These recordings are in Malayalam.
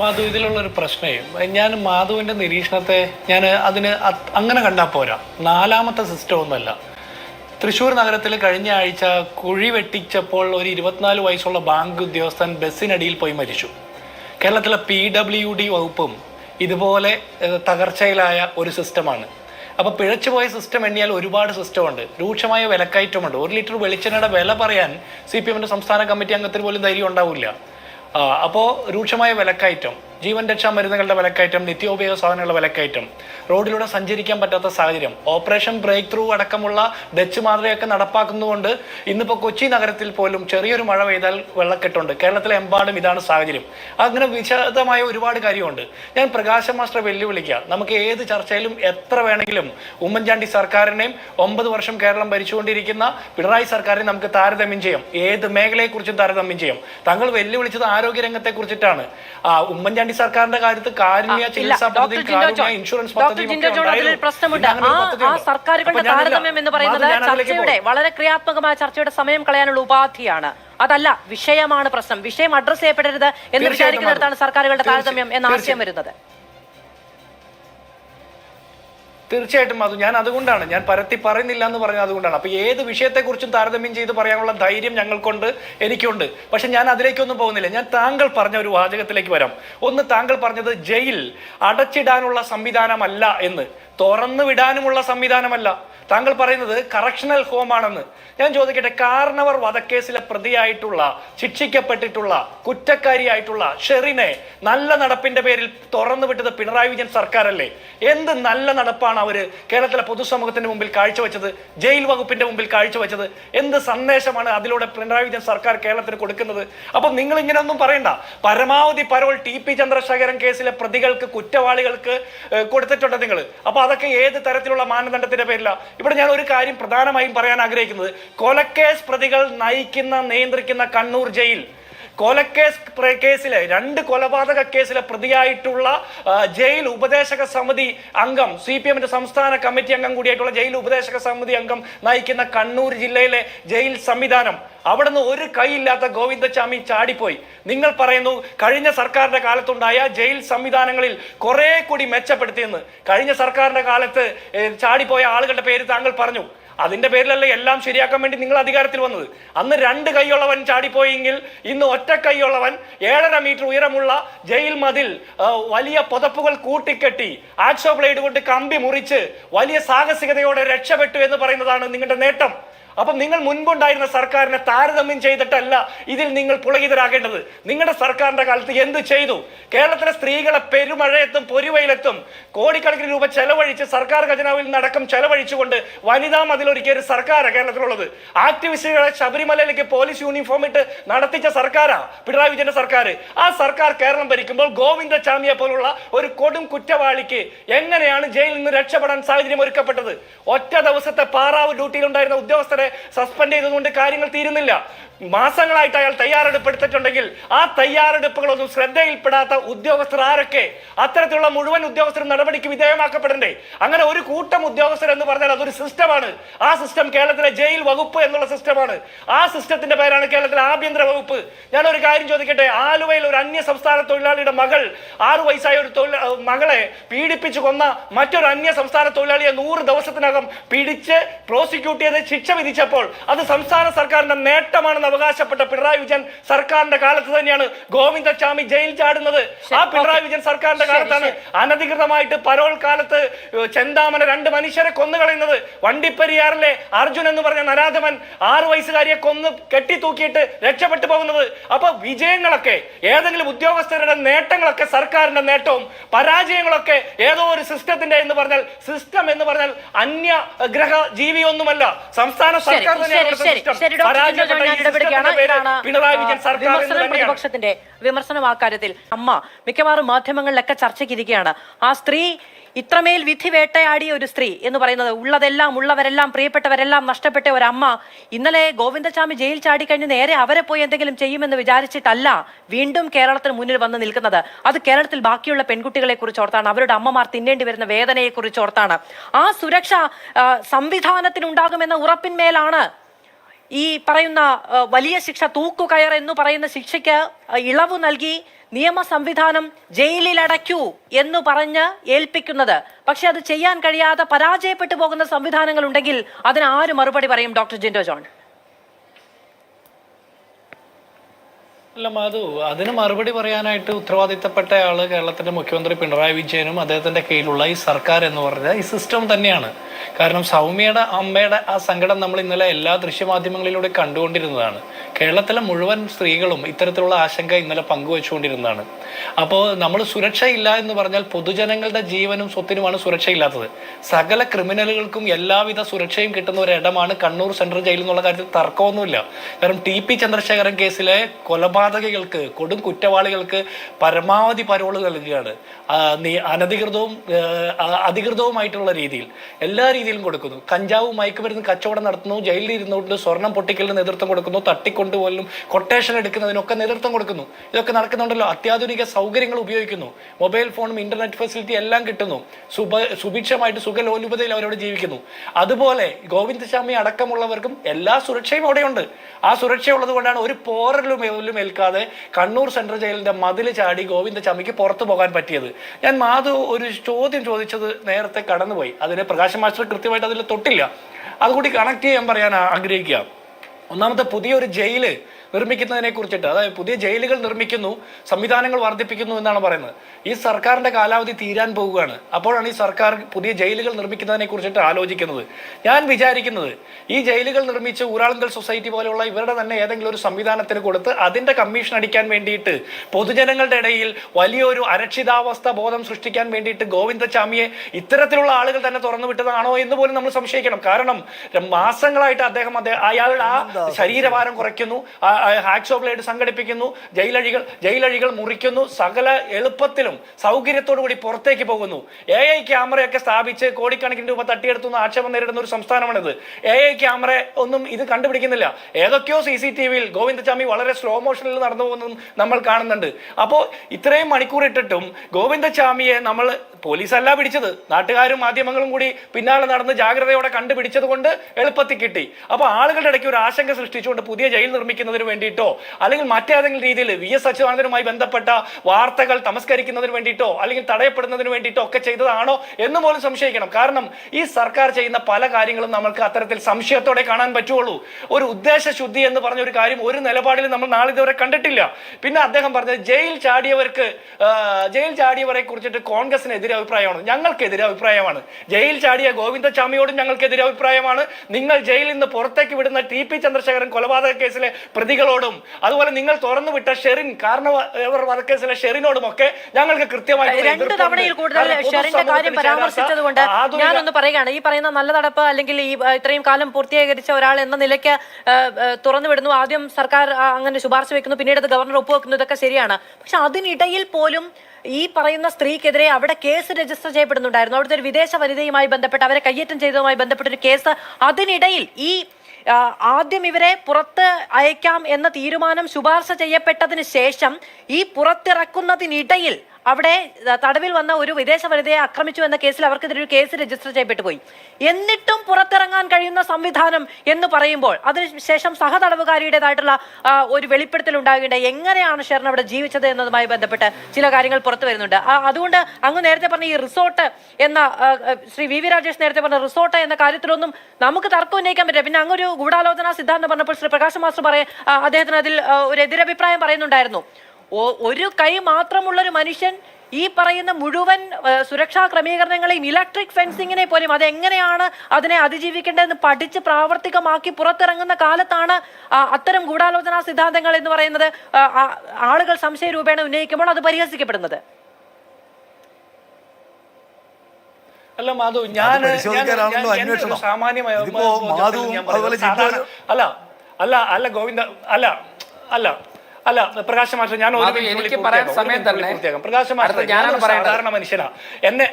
മാധു ഇതിലുള്ളൊരു പ്രശ്നമേ ഞാൻ മാധുവിന്റെ നിരീക്ഷണത്തെ ഞാൻ അതിന് അങ്ങനെ കണ്ടാൽ പോരാ. നാലാമത്തെ സിസ്റ്റം ഒന്നുമല്ല തൃശ്ശൂർ നഗരത്തിൽ കഴിഞ്ഞ ആഴ്ച കുഴി വെട്ടിച്ചപ്പോൾ ഒരു ഇരുപത്തിനാല് വയസ്സുള്ള ബാങ്ക് ഉദ്യോഗസ്ഥൻ ബസ്സിനടിയിൽ പോയി മരിച്ചു. കേരളത്തിലെ പി ഡബ്ല്യു ഡി വകുപ്പും ഇതുപോലെ തകർച്ചയിലായ ഒരു സിസ്റ്റമാണ്. അപ്പോൾ പിഴച്ചുപോയ സിസ്റ്റം എണ്ണിയാൽ ഒരുപാട് സിസ്റ്റമുണ്ട്. രൂക്ഷമായ വിലക്കയറ്റമുണ്ട്. ഒരു ലിറ്റർ വെളിച്ചെണ്ണയുടെ വില പറയാൻ സി പി എമ്മിന്റെ സംസ്ഥാന കമ്മിറ്റി അംഗത്തിന് പോലും ധൈര്യം ഉണ്ടാവില്ല. അപ്പോൾ രൂക്ഷമായ വിലക്കയറ്റം. ജീവൻ രക്ഷാ മരുന്നുകളുടെ വിലക്കയറ്റം നിത്യോപയോഗ സാധനങ്ങളുടെ വിലക്കയറ്റം റോഡിലൂടെ സഞ്ചരിക്കാൻ പറ്റാത്ത സാഹചര്യം ഓപ്പറേഷൻ ബ്രേക്ക് ത്രൂ അടക്കമുള്ള ഡച്ച് മാതൃകയൊക്കെ നടപ്പാക്കുന്നതുകൊണ്ട് ഇന്നിപ്പോൾ കൊച്ചി നഗരത്തിൽ പോലും ചെറിയൊരു മഴ പെയ്താൽ വെള്ളക്കെട്ടുണ്ട്. കേരളത്തിലെ എമ്പാടും ഇതാണ് സാഹചര്യം. അങ്ങനെ വിശദമായ ഒരുപാട് കാര്യമുണ്ട്. ഞാൻ പ്രകാശ മാസ്റ്റർ വെല്ലുവിളിക്കുക നമുക്ക് ഏത് ചർച്ചയിലും എത്ര വേണമെങ്കിലും ഉമ്മൻചാണ്ടി സർക്കാരിനെയും ഒമ്പത് വർഷം കേരളം ഭരിച്ചുകൊണ്ടിരിക്കുന്ന പിണറായി സർക്കാരിനെയും നമുക്ക് താരതമ്യം ചെയ്യാം. ഏത് മേഖലയെക്കുറിച്ചും താരതമ്യം ചെയ്യാം. താങ്കൾ വെല്ലുവിളിച്ചത് ആരോഗ്യ കുറിച്ചിട്ടാണ് ആ ഉമ്മൻചാണ്ടി സർക്കാരിന്റെ കാര്യത്തിൽ കാരുണ്യ ചികിത്സാ പദ്ധതി കാരുണ്യ ഇൻഷുറൻസ് ആ. സർക്കാരുകളുടെ താരതമ്യം എന്ന് പറയുന്നത് ചർച്ചയുടെ വളരെ ക്രിയാത്മകമായ ചർച്ചയുടെ സമയം കളയാനുള്ള ഉപാധിയാണ്. അതല്ല വിഷയമാണ് പ്രശ്നം. വിഷയം അഡ്രസ് ചെയ്യപ്പെടരുത് എന്ന് വിചാരിക്കുന്നിടത്താണ് സർക്കാരുകളുടെ താരതമ്യം എന്ന ആശയം വരുന്നത്. തീർച്ചയായിട്ടും അത് ഞാൻ അതുകൊണ്ടാണ്. ഞാൻ പരത്തി പറയുന്നില്ല എന്ന് പറഞ്ഞത് അതുകൊണ്ടാണ്. അപ്പൊ ഏത് വിഷയത്തെക്കുറിച്ചും താരതമ്യം ചെയ്ത് പറയാനുള്ള ധൈര്യം ഞങ്ങൾക്കുണ്ട് എനിക്കുണ്ട്. പക്ഷെ ഞാൻ അതിലേക്കൊന്നും പോകുന്നില്ല. ഞാൻ താങ്കൾ പറഞ്ഞ ഒരു വാചകത്തിലേക്ക് വരാം. ഒന്ന് താങ്കൾ പറഞ്ഞത് ജയിൽ അടച്ചിടാനുള്ള സംവിധാനമല്ല എന്ന്. തുറന്നു വിടാനുമുള്ള സംവിധാനമല്ല. താങ്കൾ പറയുന്നത് കറക്ഷണൽ ഹോമാണെന്ന് ഞാൻ ചോദിക്കട്ടെ കാർണവർ വധക്കേസിലെ പ്രതിയായിട്ടുള്ള ശിക്ഷിക്കപ്പെട്ടിട്ടുള്ള കുറ്റക്കാരിയായിട്ടുള്ള ഷെറിനെ നല്ല നടപ്പിന്റെ പേരിൽ തുറന്നു വിട്ടത് പിണറായി വിജയൻ സർക്കാരല്ലേ? എന്ത് നല്ല നടപ്പാണ് അവർ കേരളത്തിലെ പൊതുസമൂഹത്തിന്റെ മുമ്പിൽ കാഴ്ചവെച്ചത് ജയിൽ വകുപ്പിന്റെ മുമ്പിൽ കാഴ്ചവെച്ചത്? എന്ത് സന്ദേശമാണ് അതിലൂടെ പിണറായി വിജയൻ സർക്കാർ കേരളത്തിന് കൊടുക്കുന്നത്? അപ്പം നിങ്ങൾ ഇങ്ങനെ ഒന്നും പറയണ്ട. പരമാവധി പരോൾ ടി പി ചന്ദ്രശേഖരൻ കേസിലെ പ്രതികൾക്ക് കുറ്റവാളികൾക്ക് കൊടുത്തിട്ടുണ്ട് നിങ്ങൾ. അപ്പൊ അതൊക്കെ ഏത് തരത്തിലുള്ള മാനദണ്ഡത്തിന്റെ പേരില? ഇവിടെ ഞാൻ ഒരു കാര്യം പ്രധാനമായും പറയാൻ ആഗ്രഹിക്കുന്നത്. കൊലക്കേസ് പ്രതികൾ നയിക്കുന്ന നിയന്ത്രിക്കുന്ന കണ്ണൂർ ജയിൽ കൊലക്കേസ് കേസിലെ രണ്ട് കൊലപാതക കേസിലെ പ്രതിയായിട്ടുള്ള ജയിൽ ഉപദേശക സമിതി അംഗം സി പി എമ്മിന്റെ സംസ്ഥാന കമ്മിറ്റി അംഗം കൂടിയായിട്ടുള്ള ജയിൽ ഉപദേശക സമിതി അംഗം നയിക്കുന്ന കണ്ണൂർ ജില്ലയിലെ ജയിൽ സംവിധാനം. അവിടുന്ന് ഒരു കൈയില്ലാത്ത ഗോവിന്ദച്ചാമി ചാടിപ്പോയി. നിങ്ങൾ പറയുന്നു കഴിഞ്ഞ സർക്കാരിന്റെ കാലത്തുണ്ടായ ജയിൽ സംവിധാനങ്ങളിൽ കുറെ കൂടി മെച്ചപ്പെടുത്തിയെന്ന്. കഴിഞ്ഞ സർക്കാരിന്റെ കാലത്ത് ചാടിപ്പോയ ആളുകളുടെ പേര് താങ്കൾ പറഞ്ഞു. അതിന്റെ പേരിലല്ലേ എല്ലാം ശരിയാക്കാൻ വേണ്ടി നിങ്ങൾ അധികാരത്തിൽ വന്നത്? അന്ന് രണ്ട് കൈയുള്ളവൻ ചാടിപ്പോയെങ്കിൽ ഇന്ന് ഒറ്റ കൈയുള്ളവൻ ഏഴര മീറ്റർ ഉയരമുള്ള ജയിൽ മതിൽ വലിയ പുതപ്പുകൾ കൂട്ടിക്കെട്ടി ആക്സോ ബ്ലേഡ് കൊണ്ട് കമ്പി മുറിച്ച് വലിയ സാഹസികതയോടെ രക്ഷപ്പെട്ടു എന്ന് പറയുന്നതാണ് നിങ്ങളുടെ നേട്ടം. അപ്പം നിങ്ങൾ മുൻപുണ്ടായിരുന്ന സർക്കാരിനെ താരതമ്യം ചെയ്തിട്ടല്ല ഇതിൽ നിങ്ങൾ പുളകിതരാകേണ്ടത്. നിങ്ങളുടെ സർക്കാരിന്റെ കാലത്ത് എന്ത് ചെയ്തു? കേരളത്തിലെ സ്ത്രീകളെ പെരുമഴയത്തും പൊരുവയിലെത്തും കോടിക്കണക്കിന് രൂപ ചെലവഴിച്ച് സർക്കാർ ഖജനാവിൽ നടക്കം ചെലവഴിച്ചുകൊണ്ട് വനിതാ മതിലൊരുക്കിയ ഒരു സർക്കാരാണ് കേരളത്തിലുള്ളത്. ആക്ടിവിസ്റ്റുകളെ ശബരിമലയിലേക്ക് പോലീസ് യൂണിഫോം ഇട്ട് നടത്തിച്ച സർക്കാരാ പിണറായി വിജയന്റെ സർക്കാർ ആ സർക്കാർ കേരളം ഭരിക്കുമ്പോൾ ഗോവിന്ദ ഗോവിന്ദചാമിയെ പോലുള്ള ഒരു കൊടും കുറ്റവാളിക്ക് എങ്ങനെയാണ് ജയിലിൽ നിന്ന് രക്ഷപ്പെടാൻ സാഹചര്യം ഒരുക്കപ്പെട്ടത്? ഒറ്റ ദിവസത്തെ പാറാവ് ഡ്യൂട്ടിയിലുണ്ടായിരുന്ന ഉദ്യോഗസ്ഥരെ സസ്പെൻഡ് ചെയ്തതുകൊണ്ട് കാര്യങ്ങൾ തീരുന്നില്ല. മാസങ്ങളായിട്ട് അയാൾ തയ്യാറെടുപ്പ് എടുത്തിട്ടുണ്ടെങ്കിൽ ആ തയ്യാറെടുപ്പുകളൊന്നും ശ്രദ്ധയിൽപ്പെടാത്ത ഉദ്യോഗസ്ഥർ ആരൊക്കെ? അത്തരത്തിലുള്ള മുഴുവൻ ഉദ്യോഗസ്ഥരും നടപടിക്ക് വിധേയമാക്കപ്പെടണ്ടേ? അങ്ങനെ ഒരു കൂട്ടം ഉദ്യോഗസ്ഥർ എന്ന് പറഞ്ഞാൽ അതൊരു സിസ്റ്റമാണ്. ആ സിസ്റ്റം കേരളത്തിലെ ജയിൽ വകുപ്പ് എന്നുള്ള സിസ്റ്റമാണ്. ആ സിസ്റ്റത്തിന്റെ പേരാണ് കേരളത്തിലെ ആഭ്യന്തര വകുപ്പ്. ഞാൻ ഒരു കാര്യം ചോദിക്കട്ടെ? ആലുവയിൽ ഒരു അന്യ സംസ്ഥാന തൊഴിലാളിയുടെ മകൾ ആറു വയസ്സായ ഒരു തൊഴിൽ മകളെ പീഡിപ്പിച്ചു കൊന്ന മറ്റൊരു അന്യ സംസ്ഥാന തൊഴിലാളിയെ നൂറ് ദിവസത്തിനകം പിടിച്ച് പ്രോസിക്യൂട്ട് ചെയ്ത് ശിക്ഷ വിധിച്ചപ്പോൾ അത് സംസ്ഥാന സർക്കാരിന്റെ നേട്ടമാണെന്ന് അവകാശപ്പെട്ട പിണറായി വിജയൻ സർക്കാരിന്റെ കാലത്ത് തന്നെയാണ് ഗോവിന്ദസ്വാമി ജയിൽ ചാടുന്നത്. ആ പിണറായി വിജയൻ സർക്കാരിന്റെ കാലത്താണ് അനധികൃതമായിട്ട് പരോൾ കാലത്ത് ചെന്താമന രണ്ട് മനുഷ്യരെ കൊന്നുകളയുന്നത്. വണ്ടിപ്പെരിയാറിലെ അർജുൻ എന്ന് പറഞ്ഞ നരാധമൻ ആറു വയസ്സുകാരിയെ കൊന്ന് കെട്ടിത്തൂക്കിയിട്ട് രക്ഷപ്പെട്ടു പോകുന്നത്. അപ്പൊ വിജയങ്ങളൊക്കെ ഏതെങ്കിലും ഉദ്യോഗസ്ഥരുടെ നേട്ടങ്ങളൊക്കെ സർക്കാരിന്റെ നേട്ടവും പരാജയങ്ങളൊക്കെ ഏതോ ഒരു സിസ്റ്റത്തിന്റെ എന്ന് പറഞ്ഞാൽ സിസ്റ്റം എന്ന് പറഞ്ഞാൽ അന്യ ഗ്രഹ ജീവിയൊന്നുമല്ല സംസ്ഥാന വിമർശനം പ്രതിപക്ഷത്തിന്റെ വിമർശനം ആ കാര്യത്തിൽ അമ്മ മിക്കവാറും മാധ്യമങ്ങളിലൊക്കെ ചർച്ചയ്ക്കിരിക്കുകയാണ് ആ സ്ത്രീ ഇത്രമേൽ വിധി വേട്ടയാടിയ ഒരു സ്ത്രീ എന്ന് പറയുന്നത് ഉള്ളതെല്ലാം ഉള്ളവരെല്ലാം പ്രിയപ്പെട്ടവരെല്ലാം നഷ്ടപ്പെട്ട ഒരു അമ്മ ഇന്നലെ ഗോവിന്ദസ്വാമി ജയിൽ ചാടിക്കഴിഞ്ഞ് നേരെ അവരെ പോയി എന്തെങ്കിലും ചെയ്യുമെന്ന് വിചാരിച്ചിട്ടല്ല വീണ്ടും കേരളത്തിന് മുന്നിൽ വന്ന് നിൽക്കുന്നത്. അത് കേരളത്തിൽ ബാക്കിയുള്ള പെൺകുട്ടികളെ കുറിച്ച് ഓർത്താണ്. അവരുടെ അമ്മമാർ തിന്നേണ്ടി വരുന്ന വേദനയെ കുറിച്ച് ഓർത്താണ്. ആ സുരക്ഷ സംവിധാനത്തിനുണ്ടാകുമെന്ന ഉറപ്പിന്മേലാണ് ഈ പറയുന്ന വലിയ ശിക്ഷ തൂക്കുകയർ എന്ന് പറയുന്ന ശിക്ഷയ്ക്ക് ഇളവ് നൽകി നിയമ സംവിധാനം ജയിലിൽ അടയ്ക്കൂ എന്ന് പറഞ്ഞ് ഏൽപ്പിക്കുന്നത്. പക്ഷെ അത് ചെയ്യാൻ കഴിയാതെ പരാജയപ്പെട്ടു പോകുന്ന സംവിധാനങ്ങൾ ഉണ്ടെങ്കിൽ അതിന് ആര് മറുപടി പറയും ഡോക്ടർ ജിൻഡോ ജോൺ? അല്ല മാധു അതിന് മറുപടി പറയാനായിട്ട് ഉത്തരവാദിത്തപ്പെട്ട ആൾ കേരളത്തിന്റെ മുഖ്യമന്ത്രി പിണറായി വിജയനും അദ്ദേഹത്തിന്റെ കീഴിലുള്ള ഈ സർക്കാർ എന്ന് പറഞ്ഞ ഈ സിസ്റ്റം തന്നെയാണ്. കാരണം സൗമ്യയുടെ അമ്മയുടെ ആ സങ്കടം നമ്മൾ ഇന്നലെ എല്ലാ ദൃശ്യമാധ്യമങ്ങളിലൂടെ കണ്ടുകൊണ്ടിരുന്നതാണ്. കേരളത്തിലെ മുഴുവൻ സ്ത്രീകളും ഇത്തരത്തിലുള്ള ആശങ്ക ഇന്നലെ പങ്കുവെച്ചുകൊണ്ടിരുന്നതാണ്. അപ്പോൾ നമ്മൾ സുരക്ഷയില്ല എന്ന് പറഞ്ഞാൽ പൊതുജനങ്ങളുടെ ജീവനും സ്വത്തിനുമാണ് സുരക്ഷയില്ലാത്തത്. സകല ക്രിമിനലുകൾക്കും എല്ലാവിധ സുരക്ഷയും കിട്ടുന്ന ഒരു ഇടമാണ് കണ്ണൂർ സെൻട്രൽ ജയിൽ എന്നുള്ള കാര്യത്തിൽ തർക്കമൊന്നുമില്ല. കാരണം ടി പി ചന്ദ്രശേഖരൻ കേസിലെ കൊലപാതകികൾക്ക് കൊടും കുറ്റവാളികൾക്ക് പരമാവധി പരോൾ നൽകുകയാണ്. അനധികൃതവും അധികൃതവുമായിട്ടുള്ള രീതിയിൽ എല്ലാ രീതിയിലും കൊടുക്കുന്നു. കഞ്ചാവ് മയക്കുമരുന്ന് കച്ചവടം നടത്തുന്നു ജയിലിൽ ഇരുന്നുകൊണ്ട് സ്വർണം പൊട്ടിക്കലിന് നേതൃത്വം കൊടുക്കുന്നു തട്ടിക്കൊണ്ടുപോലും കൊട്ടേഷൻ എടുക്കുന്നതിനൊക്കെ നേതൃത്വം കൊടുക്കുന്നു. ഇതൊക്കെ നടക്കുന്നുണ്ടല്ലോ. അത്യാധുനിക സൗകര്യങ്ങൾ ഉപയോഗിക്കുന്നു. മൊബൈൽ ഫോണും ഇന്റർനെറ്റ് ഫെസിലിറ്റി എല്ലാം കിട്ടുന്നു. സുഭ സുഭിക്ഷമായിട്ട് സുഖലോലുപതയിൽ അവരോട് ജീവിക്കുന്നു. അതുപോലെ ഗോവിന്ദസ്വാമി അടക്കമുള്ളവർക്കും എല്ലാ സുരക്ഷയും അവിടെയുണ്ട്. ആ സുരക്ഷ ഉള്ളതുകൊണ്ടാണ് ഒരു പോറലും എവലും ഏൽക്കാതെ കണ്ണൂർ സെൻട്രൽ ജയിലിന്റെ മതിൽ ചാടി ഗോവിന്ദസ്വാമിക്ക് പുറത്തു പോകാൻ പറ്റിയത്. ഞാൻ മാധു ഒരു ചോദ്യം ചോദിച്ചത് നേരത്തെ കടന്നുപോയി. അതിന് പ്രകാശ് മാസ്റ്റർ കൃത്യമായിട്ട് അതിൽ തൊട്ടില്ല. അതുകൂടി കണക്ട് ചെയ്യാൻ പറയാൻ ആഗ്രഹിക്കുക. ഒന്നാമത്തെ പുതിയൊരു ജയിൽ നിർമ്മിക്കുന്നതിനെ കുറിച്ചിട്ട് അതായത് പുതിയ ജയിലുകൾ നിർമ്മിക്കുന്നു സംവിധാനങ്ങൾ വർദ്ധിപ്പിക്കുന്നു എന്നാണ് പറയുന്നത്. ഈ സർക്കാരിന്റെ കാലാവധി തീരാൻ പോവുകയാണ് അപ്പോഴാണ് ഈ സർക്കാർ പുതിയ ജയിലുകൾ നിർമ്മിക്കുന്നതിനെ കുറിച്ചിട്ട് ആലോചിക്കുന്നത്. ഞാൻ വിചാരിക്കുന്നത് ഈ ജയിലുകൾ നിർമ്മിച്ച് ഊരാളുങ്കൽ സൊസൈറ്റി പോലെയുള്ള ഇവരുടെ തന്നെ ഏതെങ്കിലും ഒരു സംവിധാനത്തിന് കൊടുത്ത് അതിന്റെ കമ്മീഷൻ അടിക്കാൻ വേണ്ടിയിട്ട് പൊതുജനങ്ങളുടെ ഇടയിൽ വലിയൊരു അരക്ഷിതാവസ്ഥ ബോധം സൃഷ്ടിക്കാൻ വേണ്ടിയിട്ട് ഗോവിന്ദചാമിയെ ഇത്തരത്തിലുള്ള ആളുകൾ തന്നെ തുറന്നു വിട്ടതാണോ എന്ന് പോലും നമ്മൾ സംശയിക്കണം. കാരണം മാസങ്ങളായിട്ട് അദ്ദേഹം അദ്ദേഹം അയാളുടെ ആ ശരീരഭാരം കുറയ്ക്കുന്നു ആ- ഹാക്സോ ബ്ലേഡ് സംഘടിപ്പിക്കുന്നു ജയിലഴികൾ ജയിലഴികൾ മുറിക്കുന്നു സകല എളുപ്പത്തിലും സൗകര്യത്തോടു കൂടി പുറത്തേക്ക് പോകുന്നു. എ ഐ ക്യാമറയൊക്കെ സ്ഥാപിച്ച് കോടിക്കണക്കിന് രൂപ തട്ടിയെടുത്തു എന്ന് ആക്ഷേപം നേരിടുന്ന ഒരു സംസ്ഥാനമാണിത്. എ ഐ ക്യാമറ ഒന്നും ഇത് കണ്ടുപിടിക്കുന്നില്ല. ഏതൊക്കെയോ സി സി ടി വിയിൽ ഗോവിന്ദചാമി വളരെ സ്ലോ മോഷനിൽ നടന്നു പോകുന്നതും നമ്മൾ കാണുന്നുണ്ട്. അപ്പോൾ ഇത്രയും മണിക്കൂർ ഇട്ടിട്ടും ഗോവിന്ദചാമിയെ നമ്മൾ പോലീസല്ല പിടിച്ചത്. നാട്ടുകാരും മാധ്യമങ്ങളും കൂടി പിന്നാലെ നടന്ന് ജാഗ്രതയോടെ കണ്ടുപിടിച്ചത് കൊണ്ട് എളുപ്പത്തിൽ കിട്ടി. അപ്പോൾ ആളുകളുടെ ഇടയ്ക്ക് ഒരു ആശങ്ക സൃഷ്ടിച്ചുകൊണ്ട് പുതിയ ജയിൽ നിർമ്മിക്കുന്നതിന് വേണ്ടിയിട്ടോ? അല്ലെങ്കിൽ മറ്റേതെങ്കിലും രീതിയിൽ വി എസ് അച്യുതാനന്ദനുമായി ബന്ധപ്പെട്ട വാർത്തകൾ തമസ്കരിക്കുന്നതിന് വേണ്ടിയിട്ടോ അല്ലെങ്കിൽ തടയപ്പെടുന്നതിന് വേണ്ടിയിട്ടോ ഒക്കെ ചെയ്തതാണോ എന്ന് പോലും സംശയിക്കണം. കാരണം ഈ സർക്കാർ ചെയ്യുന്ന പല കാര്യങ്ങളും നമ്മൾക്ക് അത്തരത്തിൽ സംശയത്തോടെ കാണാൻ പറ്റുള്ളൂ. ഒരു ഉദ്ദേശശുദ്ധി എന്ന് പറഞ്ഞ ഒരു കാര്യം ഒരു നിലപാടിൽ നമ്മൾ നാളിതുവരെ കണ്ടിട്ടില്ല. പിന്നെ അദ്ദേഹം പറഞ്ഞത് ജയിൽ ചാടിയവർക്ക് ജയിൽ ചാടിയവരെ കുറിച്ചിട്ട് കോൺഗ്രസിന് എതിരെ അഭിപ്രായമാണ്. ഞങ്ങൾക്കെതിരെ അഭിപ്രായമാണ്. ജയിൽ ചാടിയ ഗോവിന്ദചാമിയോടും ഞങ്ങൾക്കെതിരെ അഭിപ്രായമാണ്. നിങ്ങൾ ജയിലിൽ നിന്ന് പുറത്തേക്ക് വിടുന്ന ടി പി ചന്ദ്രശേഖരൻ കൊലപാതക കേസിലെ പ്രതികളോടും അതുപോലെ നിങ്ങൾ തുറന്നു വിട്ട ഷെറിൻ കാരണ ഷെറിനോടും ഒക്കെ ഞങ്ങൾക്ക് കൃത്യമായി രണ്ട് എതിർപ്പുണ്ട്. തവണയിൽ കൂടുതൽ ഷെറിന്റെ കാര്യം പരാമർശിച്ചതുകൊണ്ട് ഞാനൊന്ന് പറയുകയാണ് ഈ പറയുന്ന നല്ല നടപ്പ് അല്ലെങ്കിൽ ഈ ഇത്രയും കാലം പൂർത്തീകരിച്ച ഒരാൾ എന്ന നിലയ്ക്ക് തുറന്നു വിടുന്നു. ആദ്യം സർക്കാർ അങ്ങനെ ശുപാർശ വെക്കുന്നു പിന്നീട് അത് ഗവർണർ ഒപ്പുവെക്കുന്നു ഇതൊക്കെ ശരിയാണ്. പക്ഷെ അതിനിടയിൽ പോലും ഈ പറയുന്ന സ്ത്രീക്കെതിരെ അവിടെ കേസ് രജിസ്റ്റർ ചെയ്യപ്പെടുന്നുണ്ടായിരുന്നു. അവിടുത്തെ ഒരു വിദേശ വനിതയുമായി ബന്ധപ്പെട്ട് അവരെ കയ്യേറ്റം ചെയ്തതുമായി ബന്ധപ്പെട്ട ഒരു കേസ്. അതിനിടയിൽ ഈ ആദ്യം ഇവരെ പുറത്ത് അയക്കാം എന്ന തീരുമാനം ശുപാർശ ചെയ്യപ്പെട്ടതിന് ശേഷം ഈ പുറത്തിറക്കുന്നതിനിടയിൽ അവിടെ തടവിൽ വന്ന ഒരു വിദേശ വനിതയെ ആക്രമിച്ചു എന്ന കേസിൽ അവർക്കെതിരെ ഒരു കേസ് രജിസ്റ്റർ ചെയ്യപ്പെട്ടു പോയി. എന്നിട്ടും പുറത്തിറങ്ങാൻ കഴിയുന്ന സംവിധാനം എന്ന് പറയുമ്പോൾ അതിനുശേഷം സഹതടവുകാരിയുടേതായിട്ടുള്ള ഒരു വെളിപ്പെടുത്തൽ ഉണ്ടാകേണ്ട എങ്ങനെയാണ് ഷെറിൻ അവിടെ ജീവിച്ചത് എന്നതുമായി ബന്ധപ്പെട്ട് ചില കാര്യങ്ങൾ പുറത്തു വരുന്നുണ്ട്. അതുകൊണ്ട് അങ്ങ് നേരത്തെ പറഞ്ഞ ഈ റിസോർട്ട് എന്ന ശ്രീ വി വി രാജേഷ് നേരത്തെ പറഞ്ഞ റിസോർട്ട് എന്ന കാര്യത്തിലൊന്നും നമുക്ക് തർക്കം ഉന്നയിക്കാൻ പറ്റില്ല. പിന്നെ അങ്ങൊരു ഗൂഢാലോചന സിദ്ധാന്തം പറഞ്ഞപ്പോൾ ശ്രീ പ്രകാശ് മാസ്റ്റർ പറയ അദ്ദേഹത്തിന് അതിൽ ഒരു എതിരഭിപ്രായം പറയുന്നുണ്ടായിരുന്നു. ഒരു കൈ മാത്രമുള്ളൊരു മനുഷ്യൻ ഈ പറയുന്ന മുഴുവൻ സുരക്ഷാ ക്രമീകരണങ്ങളെയും ഇലക്ട്രിക് ഫെൻസിങ്ങിനെ പോലും അതെങ്ങനെയാണ് അതിനെ അതിജീവിക്കേണ്ടതെന്ന് പഠിച്ച് പ്രാവർത്തികമാക്കി പുറത്തിറങ്ങുന്ന കാലത്താണ് അത്തരം ഗൂഢാലോചനാ സിദ്ധാന്തങ്ങൾ എന്ന് പറയുന്നത് ആളുകൾ സംശയ രൂപേണ ഉന്നയിക്കുമ്പോൾ അത് പരിഹസിക്കപ്പെടുന്നത്. അല്ല മാധു ഞാൻ. സാമാന്യമായ അല്ല അല്ല അല്ല ഗോവിന്ദ അല്ല അല്ല അല്ല പ്രകാശ മാസ്റ്റർ ഞാൻ ഒരു മിനിറ്റ് എനിക്ക് പറയാൻ. സമയം തന്നെ പ്രകാശ മാസ്റ്റർ ഞാനാണ് സാധാരണ മനുഷ്യനാ. എന്നെ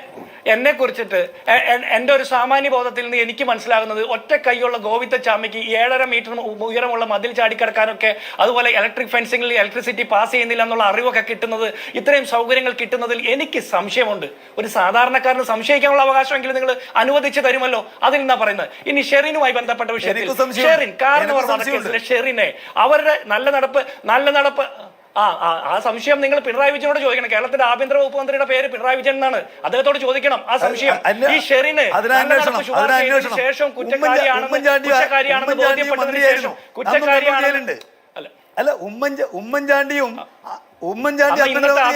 എന്നെ കുറിച്ചിട്ട് എന്റെ ഒരു സാമാന്യ ബോധത്തിൽ നിന്ന് എനിക്ക് മനസ്സിലാകുന്നത് ഒറ്റ കൈയുള്ള ഗോവിന്ദ ചാമിക്ക് ഏഴര മീറ്റർ ഉയരമുള്ള മതിൽ ചാടിക്കിടക്കാനൊക്കെ അതുപോലെ ഇലക്ട്രിക് ഫെൻസിംഗിൽ ഇലക്ട്രിസിറ്റി പാസ് ചെയ്യുന്നില്ല എന്നുള്ള അറിവൊക്കെ കിട്ടുന്നത് ഇത്രയും സൗകര്യങ്ങൾ കിട്ടുന്നതിൽ എനിക്ക് സംശയമുണ്ട്. ഒരു സാധാരണക്കാരന് സംശയിക്കാനുള്ള അവകാശമെങ്കിലും നിങ്ങൾ അനുവദിച്ചു തരുമല്ലോ. അതിൽ നിന്നാ പറയുന്നത്. ഇനി ഷെറിനുമായി ബന്ധപ്പെട്ട വിഷയത്തിൽ ഷെറിൻ കാരണം ഷെറിനെ അവരുടെ നല്ല നടപ്പ് നല്ല നടപ്പ് ആ ആ ആ സംശയം നിങ്ങൾ പിണറായി വിജയനോട് ചോദിക്കണം. കേരളത്തിന്റെ ആഭ്യന്തര വകുപ്പ് മന്ത്രിയുടെ പേര് പിണറായി വിജയൻ എന്നാണ്. അദ്ദേഹത്തോട് ചോദിക്കണം. ആ സംശയം. ഈ ഷെറിന്. ശേഷം കുറ്റക്കാരിയാണെന്ന് ബോധ്യപ്പെട്ടതിന് ശേഷം ജയിലുണ്ട്. അല്ല. അല്ല ഉമ്മൻച ഉമ്മൻചാണ്ടിയും ഉമ്മൻചാണ്ടി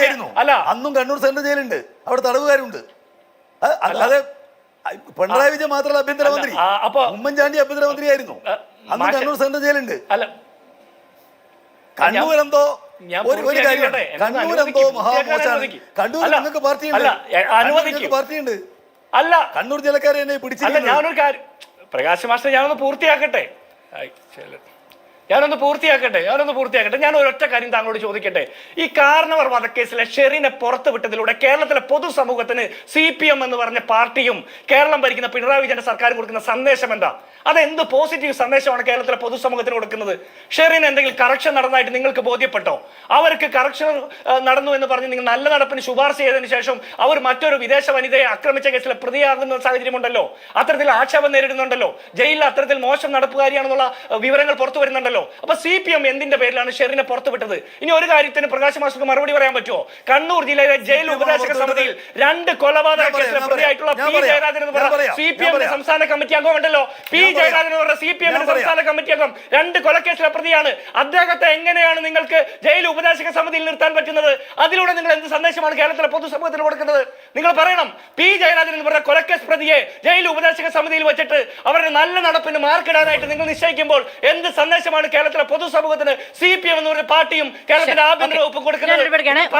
ആയിരുന്നു. അന്നും കണ്ണൂർ സെൻട്രൽ ജയിലുണ്ട്. അവിടെ തടവുകാരുണ്ട്. അല്ലാതെ പിണറായി വിജയൻ മാത്രമല്ല ആഭ്യന്തരമന്ത്രി. ഉമ്മൻചാണ്ടി ആഭ്യന്തരമന്ത്രിയായിരുന്നു. മന്ത്രിയായിരുന്നു അന്നും കണ്ണൂർ സെൻട്രൽ ജയിലുണ്ട്. അല്ല കണ്ണൂർ എന്തോ ഒരു കാര്യം അനുവദിക്ക്, മഹാമോശാണ്. കണ്ണൂരിൽ നിങ്ങൾക്ക് പാർട്ടിയുണ്ട്. പാർട്ടിയുണ്ട്. അല്ല. കണ്ണൂർ ജില്ലക്കാരെ എന്നെ അല്ല ഞാനൊരു കാര്യം പ്രകാശ് മാസ്റ്റർ ഞാനൊന്ന് പൂർത്തിയാക്കട്ടെ. ശരി. ഞാനൊന്ന് പൂർത്തിയാക്കട്ടെ ഞാനൊന്ന് പൂർത്തിയാക്കട്ടെ. ഞാൻ ഒരൊറ്റ കാര്യം താങ്കളോട് ചോദിക്കട്ടെ. ഈ കാരണവർ വധക്കേസിലെ ഷെറിനെ പുറത്തു വിട്ടതിലൂടെ കേരളത്തിലെ പൊതുസമൂഹത്തിന് സി പി എം എന്ന് പറഞ്ഞ പാർട്ടിയും കേരളം ഭരിക്കുന്ന പിണറായി വിജയന്റെ സർക്കാരും കൊടുക്കുന്ന സന്ദേശം എന്താ? അതെന്ത് പോസിറ്റീവ് സന്ദേശമാണ് കേരളത്തിലെ പൊതുസമൂഹത്തിന് കൊടുക്കുന്നത്? ഷെറിന് എന്തെങ്കിലും കറക്ഷൻ നടന്നതായിട്ട് നിങ്ങൾക്ക് ബോധ്യപ്പെട്ടോ? അവർക്ക് കറക്ഷൻ നടന്നു എന്ന് പറഞ്ഞ് നിങ്ങൾ നല്ല നടപ്പിന് ശുപാർശ ചെയ്തതിനു ശേഷം അവർ മറ്റൊരു വിദേശ വനിതയെ ആക്രമിച്ച കേസിലെ പ്രതിയാകുന്ന സാഹചര്യമുണ്ടല്ലോ? അത്തരത്തിൽ ആക്ഷേപം നേരിടുന്നുണ്ടല്ലോ? ജയിലിൽ അത്തരത്തിൽ മോശം നടപ്പുകാരിയാണെന്നുള്ള വിവരങ്ങൾ പുറത്തു വരുന്നുണ്ടല്ലോ? അപ്പൊ സി പി എം എന്തിന്റെ പേരിലാണ് ഷെറിനെ പുറത്തു വിട്ടത്? ഇനി ഒരു കാര്യത്തിന് പ്രകാശ് മാസ്റ്റർക്ക് മറുപടി പറയാൻ പറ്റുമോ? കണ്ണൂർ ജില്ലയിലെ ജയിൽ ഉപദേശക സമിതിയിൽ രണ്ട് കൊലപാതക കേസിലെ പ്രതിയായിട്ടുള്ള പി ഞാൻ ജയരാജൻ എന്ന് പറഞ്ഞ സി പി എമ്മിന്റെ സംസ്ഥാന കമ്മിറ്റി അംഗം ഉണ്ടല്ലോ. പി. ജയരാജൻ എന്ന് പറഞ്ഞ സി പി എമ്മിന്റെ സംസ്ഥാന കമ്മിറ്റി അംഗം. രണ്ട് കൊലക്കേസിലെ പ്രതിയാണ്. അദ്ദേഹത്തെ എങ്ങനെയാണ് നിങ്ങൾക്ക് ജയിൽ ഉപദേശക സമിതിയിൽ നിർത്താൻ പറ്റുന്നത്? അതിലൂടെ നിങ്ങൾ എന്ത് സന്ദേശമാണ് കേരളത്തിലെ പൊതുസമൂഹത്തിന് കൊടുക്കുന്നത്? നിങ്ങൾ പറയണം. പി ജയരാജൻ എന്ന് പറഞ്ഞ കൊലക്കേസ് പ്രതിയെ ജയിൽ ഉപദേശക സമിതിയിൽ വെച്ചിട്ട് അവരുടെ നല്ല നടപ്പിന് മാർക്കിടാനായിട്ട് നിങ്ങൾ നിശ്ചയിക്കുമ്പോൾ എന്ത് സന്ദേശമാണ് കേരളത്തിലെ പൊതുസമൂഹത്തിന് സി പി എം എന്ന് പാർട്ടിയും കേരളത്തിന്റെ ആഭ്യന്തര വകുപ്പ് കൊടുക്കുന്നത്